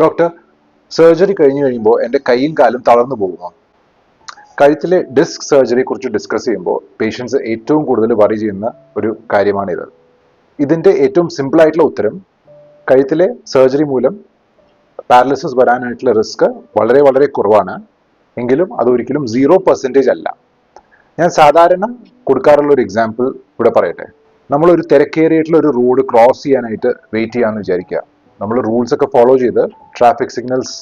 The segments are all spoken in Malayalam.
ഡോക്ടർ സർജറി കഴിഞ്ഞു കഴിയുമ്പോൾ എന്റെ കൈയും കാലും തളർന്നു പോകുമോ കഴുത്തിലെ ഡിസ്ക് സർജറിയെ കുറിച്ച് ഡിസ്കസ് ചെയ്യുമ്പോൾ പേഷ്യൻസ് ഏറ്റവും കൂടുതൽ വറി ചെയ്യുന്ന ഒരു കാര്യമാണിത്. ഇതിന്റെ ഏറ്റവും സിമ്പിൾ ആയിട്ടുള്ള ഉത്തരം കഴുത്തിലെ സർജറി മൂലം പാരലിസിസ് വരാനായിട്ടുള്ള റിസ്ക് വളരെ വളരെ കുറവാണ്. എങ്കിലും അതൊരിക്കലും സീറോ പെർസെന്റേജ് അല്ല. ഞാൻ സാധാരണ കൊടുക്കാറുള്ള ഒരു എക്സാമ്പിൾ ഇവിടെ പറയട്ടെ. നമ്മളൊരു തിരക്കേറിയിട്ടുള്ള ഒരു റോഡ് ക്രോസ് ചെയ്യാനായിട്ട് വെയിറ്റ് ചെയ്യാമെന്ന് വിചാരിക്കുക. നമ്മൾ റൂൾസ് ഒക്കെ ഫോളോ ചെയ്ത് ട്രാഫിക് സിഗ്നൽസ്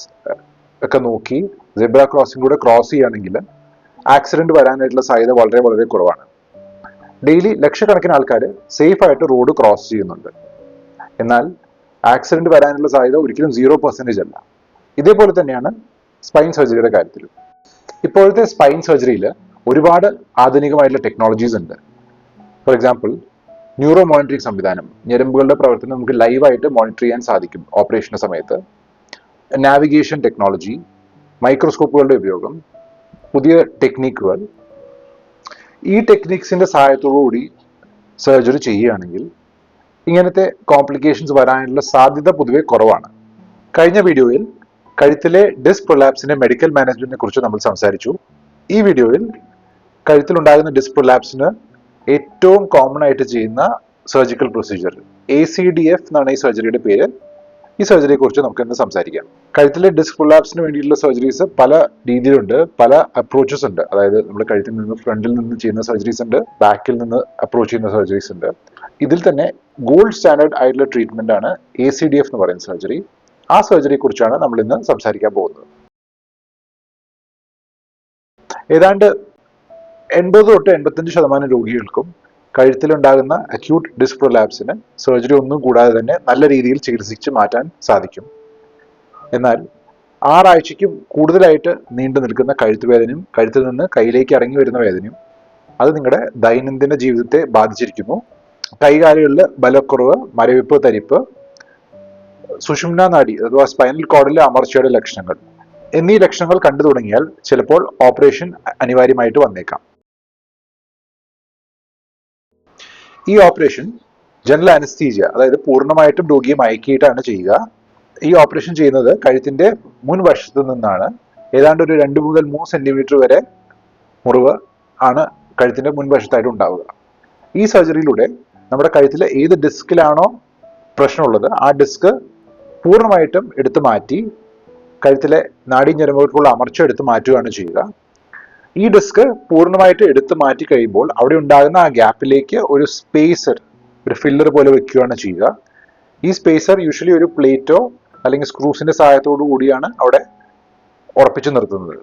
ഒക്കെ നോക്കി സെബ്ര ക്രോസിംഗിലൂടെ ക്രോസ് ചെയ്യുകയാണെങ്കിൽ ആക്സിഡന്റ് വരാനായിട്ടുള്ള സാധ്യത വളരെ വളരെ കുറവാണ്. ഡെയിലി ലക്ഷക്കണക്കിന് ആൾക്കാർ സേഫ് ആയിട്ട് റോഡ് ക്രോസ് ചെയ്യുന്നുണ്ട്. എന്നാൽ ആക്സിഡന്റ് വരാനുള്ള സാധ്യത ഒരിക്കലും സീറോ പെർസെന്റേജ് അല്ല. ഇതേപോലെ തന്നെയാണ് സ്പൈൻ സർജറിയുടെ കാര്യത്തിലും. ഇപ്പോഴത്തെ സ്പൈൻ സർജറിയിൽ ഒരുപാട് ആധുനികമായിട്ടുള്ള ടെക്നോളജീസ് ഉണ്ട്. ഫോർ എക്സാമ്പിൾ ന്യൂറോ മോണിറ്ററിംഗ് സംവിധാനം. ഞരമ്പുകളുടെ പ്രവർത്തനം നമുക്ക് ലൈവായിട്ട് മോണിറ്റർ ചെയ്യാൻ സാധിക്കും ഓപ്പറേഷന്റെ സമയത്ത്. നാവിഗേഷൻ ടെക്നോളജി മൈക്രോസ്കോപ്പുകളുടെ ഉപയോഗം പുതിയ ടെക്നിക്കുകൾ. ഈ ടെക്നിക്സിന്റെ സഹായത്തോടു കൂടി സർജറി ചെയ്യുകയാണെങ്കിൽ ഇങ്ങനത്തെ കോംപ്ലിക്കേഷൻസ് വരാനുള്ള സാധ്യത പൊതുവെ കുറവാണ്. കഴിഞ്ഞ വീഡിയോയിൽ കഴുത്തിലെ ഡിസ്ക് പ്രൊലാപ്സിന്റെ മെഡിക്കൽ മാനേജ്മെന്റിനെ കുറിച്ച് നമ്മൾ സംസാരിച്ചു. ഈ വീഡിയോയിൽ കഴുത്തിലുണ്ടാകുന്ന ഡിസ്ക് പ്രൊലാപ്സിന് ഏറ്റവും കോമൺ ആയിട്ട് ചെയ്യുന്ന surgical procedure A C D F എന്നാണ് ഈ സർജറിയുടെ പേര്. ഈ സർജറിയെ കുറിച്ച് നമുക്ക് ഇന്ന് സംസാരിക്കാം. കഴുത്തിലെ ഡിസ്ക് പ്രൊലാപ്സിന് വേണ്ടിയിട്ടുള്ള സർജറീസ് പല രീതിയിലുണ്ട് പല അപ്രോച്ചസ് ഉണ്ട്. അതായത് നമ്മൾ കഴുത്തിൽ നിന്ന് ഫ്രണ്ടിൽ നിന്ന് ചെയ്യുന്ന സർജറീസ് ഉണ്ട് ബാക്കിൽ നിന്ന് അപ്രോച്ച് ചെയ്യുന്ന സർജറീസ് ഉണ്ട്. ഇതിൽ തന്നെ ഗോൾഡ് സ്റ്റാൻഡേർഡ് ആയിട്ടുള്ള ട്രീറ്റ്മെന്റ് ആണ് എ സി ഡി എഫ് എന്ന് പറയുന്ന സർജറി ആ സർജറിയെ കുറിച്ചാണ് നമ്മൾ ഇന്ന് സംസാരിക്കാൻ പോകുന്നത്. ഏതാണ്ട് എൺപത് തൊട്ട് എൺപത്തഞ്ച് ശതമാനം രോഗികൾക്കും കഴുത്തിലുണ്ടാകുന്ന അക്യൂട്ട് ഡിസ്ക് പ്രൊലാപ്സിന് സർജറി ഒന്നും കൂടാതെ തന്നെ നല്ല രീതിയിൽ ചികിത്സിച്ച് മാറ്റാൻ സാധിക്കും. എന്നാൽ ആറാഴ്ചയ്ക്കും കൂടുതലായിട്ട് നീണ്ടു നിൽക്കുന്ന കഴുത്ത് വേദനയും കഴുത്തിൽ നിന്ന് കയ്യിലേക്ക് ഇറങ്ങി വരുന്ന വേദനയും അത് നിങ്ങളുടെ ദൈനംദിന ജീവിതത്തെ ബാധിച്ചിരിക്കുന്നു. കൈകാലുകളിൽ ബലക്കുറവ് മരവിപ്പ് തരിപ്പ് സുഷുമ്ന നാടി അഥവാ സ്പൈനൽ കോഡിലെ അമർച്ചയുടെ ലക്ഷണങ്ങൾ എന്നീ ലക്ഷണങ്ങൾ കണ്ടു തുടങ്ങിയാൽ ചിലപ്പോൾ ഓപ്പറേഷൻ അനിവാര്യമായിട്ട് വന്നേക്കാം. ഈ ഓപ്പറേഷൻ ജനറൽ അനസ്തീജിയ അതായത് പൂർണമായിട്ടും രോഗിയെ മയക്കിയിട്ടാണ് ചെയ്യുക. ഈ ഓപ്പറേഷൻ ചെയ്യുന്നത് കഴുത്തിന്റെ മുൻവശത്ത് നിന്നാണ്. ഏതാണ്ട് ഒരു രണ്ട് മുതൽ മൂന്ന് സെന്റിമീറ്റർ വരെ മുറിവ് ആണ് കഴുത്തിന്റെ മുൻവശത്തായിട്ട് ഉണ്ടാവുക. ഈ സർജറിയിലൂടെ നമ്മുടെ കഴുത്തിലെ ഏത് ഡിസ്കിലാണോ പ്രശ്നമുള്ളത് ആ ഡിസ്ക് പൂർണമായിട്ടും എടുത്തു മാറ്റി കഴുത്തിലെ നാഡീഞരമ്പുകൾക്കുള്ള അമർച്ച എടുത്ത് മാറ്റുകയാണ് ചെയ്യുക. ഈ ഡിസ്ക് പൂർണമായിട്ട് എടുത്തു മാറ്റി കഴിയുമ്പോൾ അവിടെ ഉണ്ടാകുന്ന ആ ഗ്യാപ്പിലേക്ക് ഒരു സ്പേസർ ഒരു ഫില്ലർ പോലെ വെക്കുകയാണ് ചെയ്യുക. ഈ സ്പേസർ യൂഷ്വലി ഒരു പ്ലേറ്റോ അല്ലെങ്കിൽ സ്ക്രൂസിന്റെ സഹായത്തോടു കൂടിയാണ് അവിടെ ഉറപ്പിച്ചു നിർത്തുന്നത്.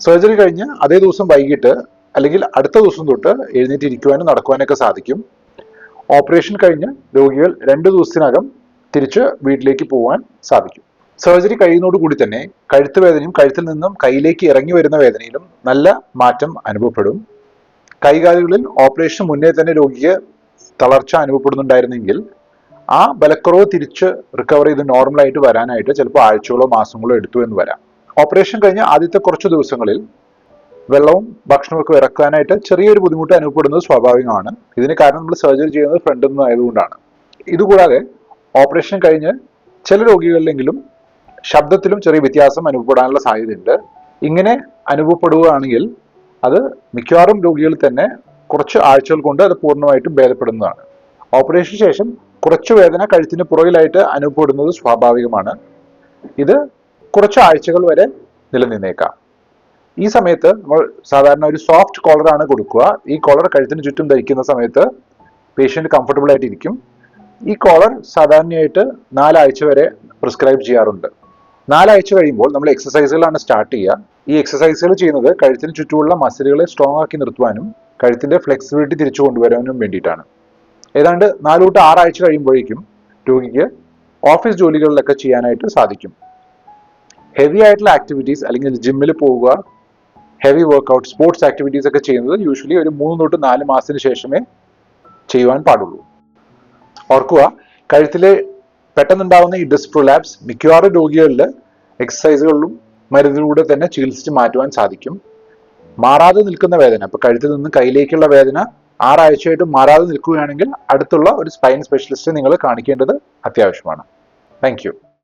സർജറി കഴിഞ്ഞ് അതേ ദിവസം വൈകിട്ട് അല്ലെങ്കിൽ അടുത്ത ദിവസം തൊട്ട് എഴുന്നേറ്റ് ഇരിക്കുവാനും നടക്കുവാനൊക്കെ സാധിക്കും. ഓപ്പറേഷൻ കഴിഞ്ഞ് രോഗികൾ രണ്ട് ദിവസത്തിനകം തിരിച്ച് വീട്ടിലേക്ക് പോകാൻ സാധിക്കും. സർജറി കഴിയുന്നതോടുകൂടി തന്നെ കഴുത്ത് വേദനയും കഴുത്തിൽ നിന്നും കയ്യിലേക്ക് ഇറങ്ങി വരുന്ന വേദനയിലും നല്ല മാറ്റം അനുഭവപ്പെടും. കൈകാലുകളിൽ ഓപ്പറേഷൻ മുന്നേ തന്നെ രോഗിക്ക് തളർച്ച അനുഭവപ്പെടുന്നുണ്ടായിരുന്നെങ്കിൽ ആ ബലക്കുറവ് തിരിച്ച് റിക്കവർ ചെയ്ത് നോർമലായിട്ട് വരാനായിട്ട് ചിലപ്പോൾ ആഴ്ചകളോ മാസങ്ങളോ എടുത്തു എന്ന് വരാം. ഓപ്പറേഷൻ കഴിഞ്ഞ ആദ്യത്തെ കുറച്ച് ദിവസങ്ങളിൽ വെള്ളവും ഭക്ഷണമൊക്കെ ഇറക്കാനായിട്ട് ചെറിയൊരു ബുദ്ധിമുട്ട് അനുഭവപ്പെടുന്നത് സ്വാഭാവികമാണ്. ഇതിന് കാരണം നമ്മൾ സർജറി ചെയ്യുന്നത് ഫ്രണ്ടിൽ നിന്ന് ആയതുകൊണ്ടാണ് ഇതുകൂടാതെ ഓപ്പറേഷൻ കഴിഞ്ഞ് ചില രോഗികളിലെങ്കിലും ശബ്ദത്തിലും ചെറിയ വ്യത്യാസം അനുഭവപ്പെടാനുള്ള സാധ്യതയുണ്ട്. ഇങ്ങനെ അനുഭവപ്പെടുകയാണെങ്കിൽ അത് മിക്കവാറും രോഗികളിൽ തന്നെ കുറച്ച് ആഴ്ചകൾ കൊണ്ട് അത് പൂർണമായിട്ടും ഭേദപ്പെടുന്നതാണ്. ഓപ്പറേഷന് ശേഷം കുറച്ച് വേദന കഴുത്തിന് പുറകിലായിട്ട് അനുഭവപ്പെടുന്നത് സ്വാഭാവികമാണ്. ഇത് കുറച്ച് ആഴ്ചകൾ വരെ നിലനിന്നേക്കാം. ഈ സമയത്ത് നമ്മൾ സാധാരണ ഒരു സോഫ്റ്റ് കോളറാണ് കൊടുക്കുക. ഈ കോളർ കഴുത്തിന് ചുറ്റും ധരിക്കുന്ന സമയത്ത് പേഷ്യന്റ് കംഫർട്ടബിൾ ആയിട്ടിരിക്കും. ഈ കോളർ സാധാരണയായിട്ട് നാലാഴ്ച വരെ പ്രിസ്ക്രൈബ് ചെയ്യാറുണ്ട്. നാലാഴ്ച കഴിയുമ്പോൾ നമ്മൾ എക്സസൈസുകളാണ് സ്റ്റാർട്ട് ചെയ്യുക. ഈ എക്സസൈസുകൾ ചെയ്യുന്നത് കഴുത്തിന് ചുറ്റുമുള്ള മസിലുകളെ സ്ട്രോങ് ആക്കി നിർത്തുവാനും കഴുത്തിന്റെ ഫ്ലെക്സിബിലിറ്റി തിരിച്ചു കൊണ്ടുവരാനും വേണ്ടിയിട്ടാണ്. ഏതാണ്ട് നാലു തൊട്ട് ആറാഴ്ച കഴിയുമ്പോഴേക്കും രോഗിക്ക് ഓഫീസ് ജോലികളിലൊക്കെ ചെയ്യാനായിട്ട് സാധിക്കും. ഹെവി ആയിട്ടുള്ള ആക്ടിവിറ്റീസ് അല്ലെങ്കിൽ ജിമ്മിൽ പോവുക ഹെവി വർക്കൗട്ട് സ്പോർട്സ് ആക്ടിവിറ്റീസ് ഒക്കെ ചെയ്യുന്നത് യൂഷ്വലി ഒരു മൂന്ന് തൊട്ട് നാല് മാസത്തിന് ശേഷമേ ചെയ്യുവാൻ പാടുള്ളൂ. ഓർക്കുക കഴുത്തിലെ പെട്ടെന്നുണ്ടാവുന്ന ഈ ഡിസ്ക് പ്രൊലാപ്സ് മിക്കവാറും രോഗികളിൽ എക്സസൈസുകളിലും മരുന്നിലൂടെ തന്നെ ചികിത്സിച്ച് മാറ്റുവാൻ സാധിക്കും. മാറാതെ നിൽക്കുന്ന വേദന. ഇപ്പൊ കഴുത്തിൽ നിന്ന് കയ്യിലേക്കുള്ള വേദന ആറാഴ്ചയായിട്ടും മാറാതെ നിൽക്കുകയാണെങ്കിൽ അടുത്തുള്ള ഒരു സ്പൈൻ സ്പെഷ്യലിസ്റ്റ് നിങ്ങൾ കാണിക്കേണ്ടത് അത്യാവശ്യമാണ്. താങ്ക്